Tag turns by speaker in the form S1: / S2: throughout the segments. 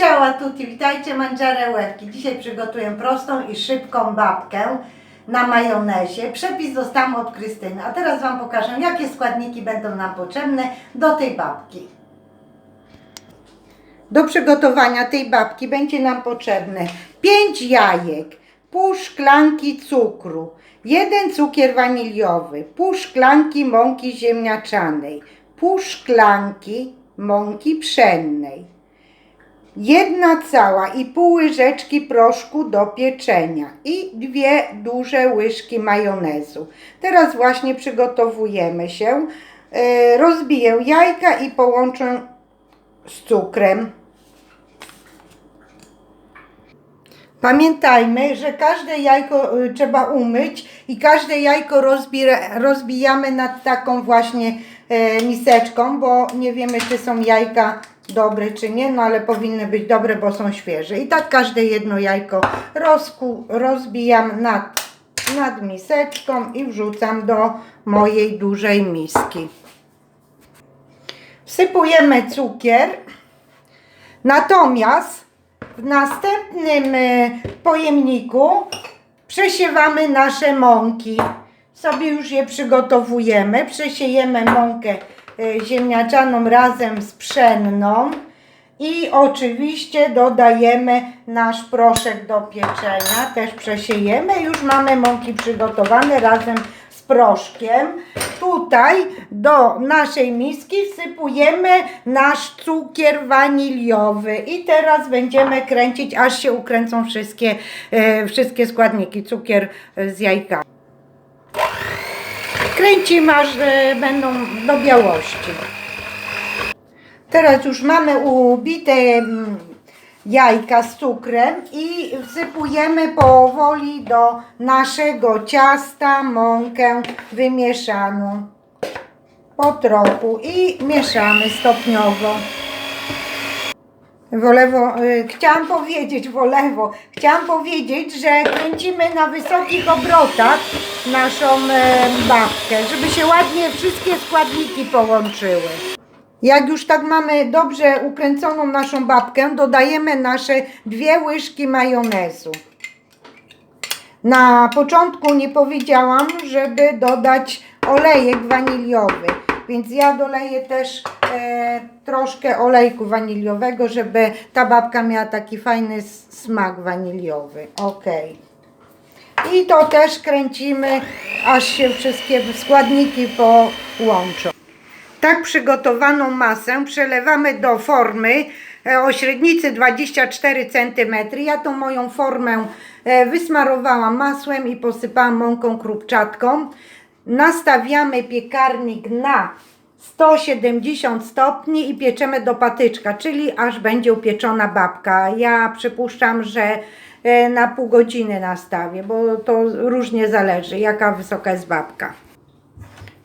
S1: Ciała tutti, witajcie mangiare łebki. Dzisiaj przygotuję prostą i szybką babkę na majonezie. Przepis dostałam od Krystyny, a teraz Wam pokażę jakie składniki będą nam potrzebne do tej babki. Do przygotowania tej babki będzie nam potrzebne 5 jajek, pół szklanki cukru, jeden cukier waniliowy, pół szklanki mąki ziemniaczanej, pół szklanki mąki pszennej, jedna cała i pół łyżeczki proszku do pieczenia i dwie duże łyżki majonezu. Teraz właśnie przygotowujemy się. E, Rozbiję jajka i połączę z cukrem. Pamiętajmy, że każde jajko y, trzeba umyć i każde jajko rozbijamy nad taką właśnie e, miseczką, bo nie wiemy, czy są jajka dobre, czy nie, no ale powinny być dobre, bo są świeże. I tak każde jedno jajko rozku, rozbijam nad, nad miseczką i wrzucam do mojej dużej miski. Wsypujemy cukier. Natomiast w następnym e, pojemniku przesiewamy nasze mąki. Sobie już je przygotowujemy. Przesiejemy mąkę ziemniaczaną razem z pszenną. I oczywiście dodajemy nasz proszek do pieczenia. Też przesiejemy. Już mamy mąki przygotowane razem z proszkiem. Tutaj do naszej miski wsypujemy nasz cukier waniliowy i teraz będziemy kręcić, aż się ukręcą wszystkie, e, wszystkie składniki, cukier z jajkami. Kręcimy, aż będą do białości. Teraz już mamy ubite mm, jajka z cukrem i wsypujemy powoli do naszego ciasta mąkę wymieszaną po trochu i mieszamy stopniowo. Wolewo, y, chciałam powiedzieć, wolewo, chciałam powiedzieć, że kręcimy na wysokich obrotach naszą y, babkę, żeby się ładnie wszystkie składniki połączyły. Jak już tak mamy dobrze ukręconą naszą babkę, dodajemy nasze dwie łyżki majonezu. Na początku nie powiedziałam, żeby dodać olejek waniliowy, więc ja doleję też e, troszkę olejku waniliowego, żeby ta babka miała taki fajny smak waniliowy. Ok. I to też kręcimy, aż się wszystkie składniki połączą. Tak przygotowaną masę przelewamy do formy e, o średnicy 24 cm. Ja tą moją formę e, wysmarowałam masłem i posypałam mąką krupczatką. Nastawiamy piekarnik na 170 stopni i pieczemy do patyczka, czyli aż będzie upieczona babka. Ja przypuszczam, że e, na pół godziny nastawię, bo to różnie zależy, jaka wysoka jest babka.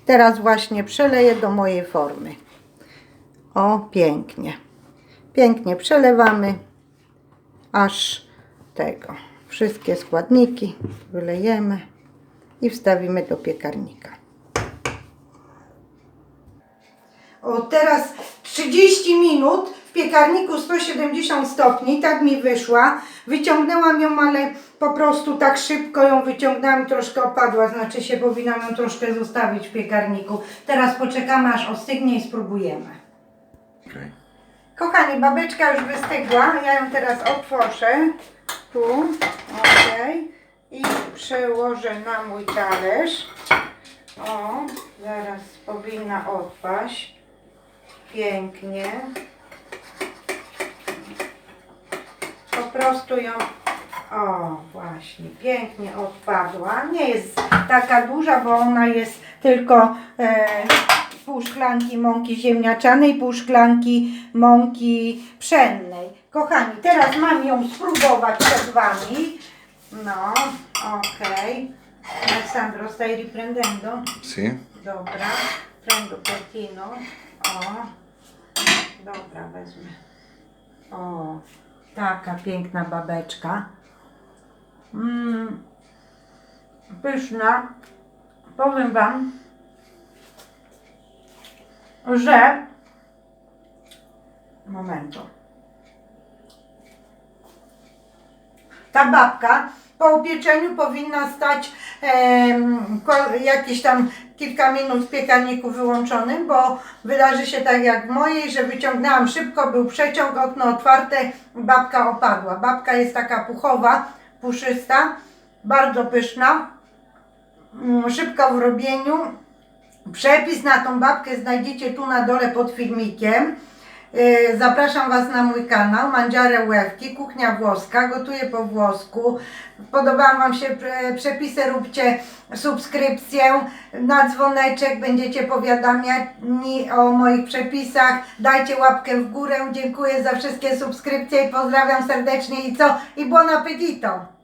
S1: Teraz właśnie przeleję do mojej formy. O, pięknie. Pięknie przelewamy, aż tego. Wszystkie składniki wylejemy i wstawimy do piekarnika. O, teraz 30 minut w piekarniku 170 stopni, tak mi wyszła. Wyciągnęłam ją, ale po prostu tak szybko ją wyciągnęłam i troszkę opadła, znaczy się powinnam ją troszkę zostawić w piekarniku. Teraz poczekamy aż ostygnie i spróbujemy.
S2: Okej.
S1: Kochani, babeczka już wystygła, ja ją teraz otworzę. Tu, ok. I przełożę na mój talerz. O, zaraz powinna odpaść. Pięknie. Po prostu ją, o właśnie, pięknie odpadła. Nie jest taka duża, bo ona jest tylko e, pół szklanki mąki ziemniaczanej, pół szklanki mąki pszennej. Kochani, teraz mam ją spróbować przed Wami. No, okej. Alessandro, stai riprendendo?
S2: Sì?
S1: Dobra, prendo pettino. O, Dobra, weźmy. O, taka piękna babeczka. Mm, pyszna. Powiem Wam, że momentu. Ta babka po upieczeniu powinna stać ko- jakieś tam kilka minut w piekarniku wyłączonym, bo wydarzy się tak jak w mojej, że wyciągnęłam szybko, był przeciąg, okno otwarte, babka opadła. Babka jest taka puchowa, puszysta, bardzo pyszna, mm, szybka w robieniu. Przepis na tą babkę znajdziecie tu na dole pod filmikiem. Yy, Zapraszam Was na mój kanał Mandziare Łewki, kuchnia włoska, gotuję po włosku. Podobają Wam się przepisy, róbcie subskrypcję, na dzwoneczek będziecie powiadamiani o moich przepisach. Dajcie łapkę w górę, dziękuję za wszystkie subskrypcje i pozdrawiam serdecznie i co? I buon appetito!